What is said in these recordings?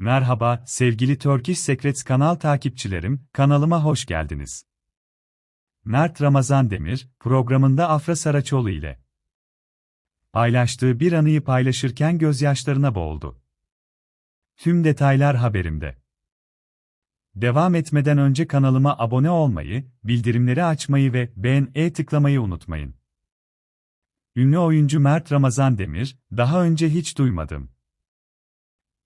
Merhaba sevgili Turkish Secrets kanal takipçilerim, kanalıma hoş geldiniz. Mert Ramazan Demir, programında Afra Saraçoğlu ile paylaştığı bir anıyı paylaşırken gözyaşlarına boğuldu. Tüm detaylar haberimde. Devam etmeden önce kanalıma abone olmayı, bildirimleri açmayı ve beğen-e tıklamayı unutmayın. Ünlü oyuncu Mert Ramazan Demir, daha önce hiç duymadım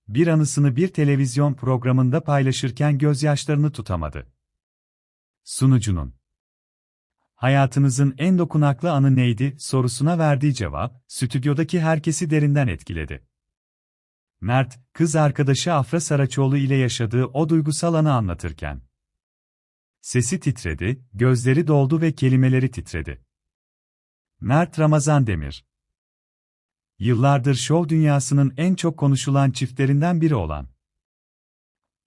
bir anısını bir televizyon programında paylaşırken gözyaşlarını tutamadı. Sunucunun Hayatınızın en dokunaklı anı neydi sorusuna verdiği cevap, stüdyodaki herkesi derinden etkiledi. Mert, kız arkadaşı Afra Saraçoğlu ile yaşadığı o duygusal anı anlatırken. Sesi titredi, gözleri doldu ve kelimeleri titredi. Mert Ramazan Demir Yıllardır şov dünyasının en çok konuşulan çiftlerinden biri olan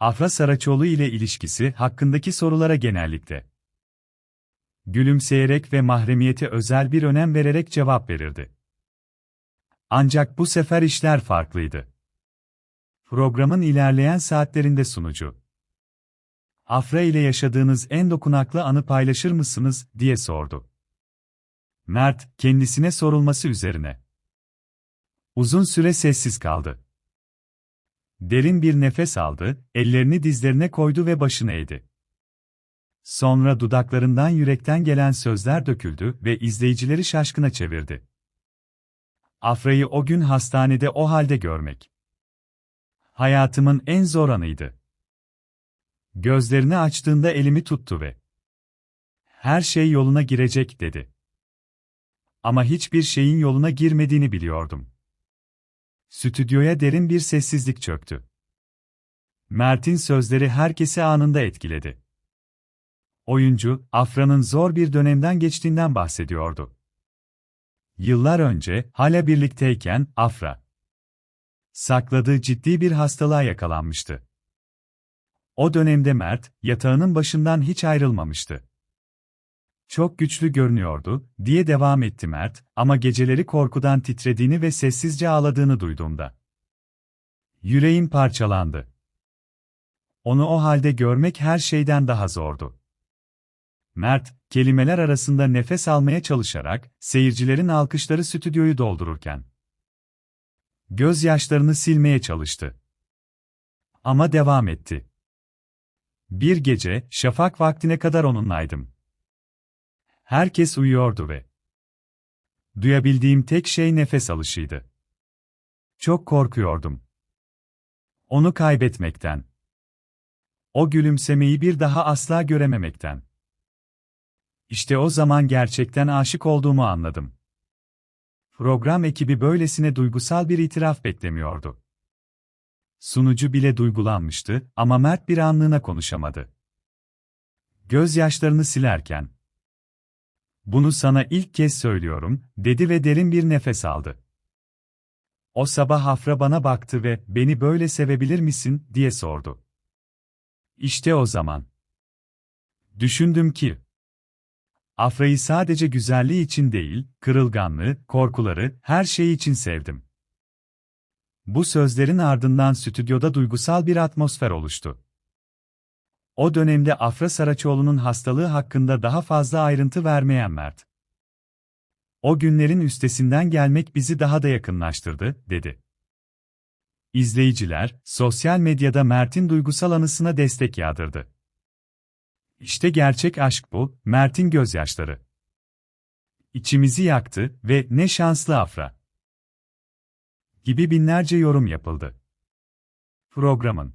Afra Saraçoğlu ile ilişkisi hakkındaki sorulara genellikle gülümseyerek ve mahremiyete özel bir önem vererek cevap verirdi. Ancak bu sefer işler farklıydı. Programın ilerleyen saatlerinde sunucu Afra ile yaşadığınız en dokunaklı anı paylaşır mısınız diye sordu. Mert, kendisine sorulması üzerine Uzun süre sessiz kaldı. Derin bir nefes aldı, ellerini dizlerine koydu ve başını eğdi. Sonra dudaklarından yürekten gelen sözler döküldü ve izleyicileri şaşkına çevirdi. Afra'yı o gün hastanede o halde görmek. Hayatımın en zor anıydı. Gözlerini açtığında elimi tuttu ve her şey yoluna girecek dedi. Ama hiçbir şeyin yoluna girmediğini biliyordum. Stüdyoya derin bir sessizlik çöktü. Mert'in sözleri herkesi anında etkiledi. Oyuncu, Afra'nın zor bir dönemden geçtiğinden bahsediyordu. Yıllar önce, hala birlikteyken, Afra sakladığı ciddi bir hastalığa yakalanmıştı. O dönemde Mert, yatağının başından hiç ayrılmamıştı. Çok güçlü görünüyordu, diye devam etti Mert, ama geceleri korkudan titrediğini ve sessizce ağladığını duyduğumda. Yüreğim parçalandı. Onu o halde görmek her şeyden daha zordu. Mert, kelimeler arasında nefes almaya çalışarak, seyircilerin alkışları stüdyoyu doldururken, gözyaşlarını silmeye çalıştı. Ama devam etti. Bir gece, şafak vaktine kadar onunlaydım. Herkes uyuyordu ve duyabildiğim tek şey nefes alışıydı. Çok korkuyordum. Onu kaybetmekten. O gülümsemeyi bir daha asla görememekten. İşte o zaman gerçekten aşık olduğumu anladım. Program ekibi böylesine duygusal bir itiraf beklemiyordu. Sunucu bile duygulanmıştı ama Mert bir anlığına konuşamadı. Gözyaşlarını silerken bunu sana ilk kez söylüyorum, dedi ve derin bir nefes aldı. O sabah Hafra bana baktı ve beni böyle sevebilir misin diye sordu. İşte o zaman. Düşündüm ki Afra'yı sadece güzelliği için değil, kırılganlığı, korkuları, her şeyi için sevdim. Bu sözlerin ardından stüdyoda duygusal bir atmosfer oluştu. O dönemde Afra Saraçoğlu'nun hastalığı hakkında daha fazla ayrıntı vermeyen Mert. O günlerin üstesinden gelmek bizi daha da yakınlaştırdı, dedi. İzleyiciler, sosyal medyada Mert'in duygusal anısına destek yağdırdı. İşte gerçek aşk bu, Mert'in gözyaşları. İçimizi yaktı ve ne şanslı Afra. Gibi binlerce yorum yapıldı. Programın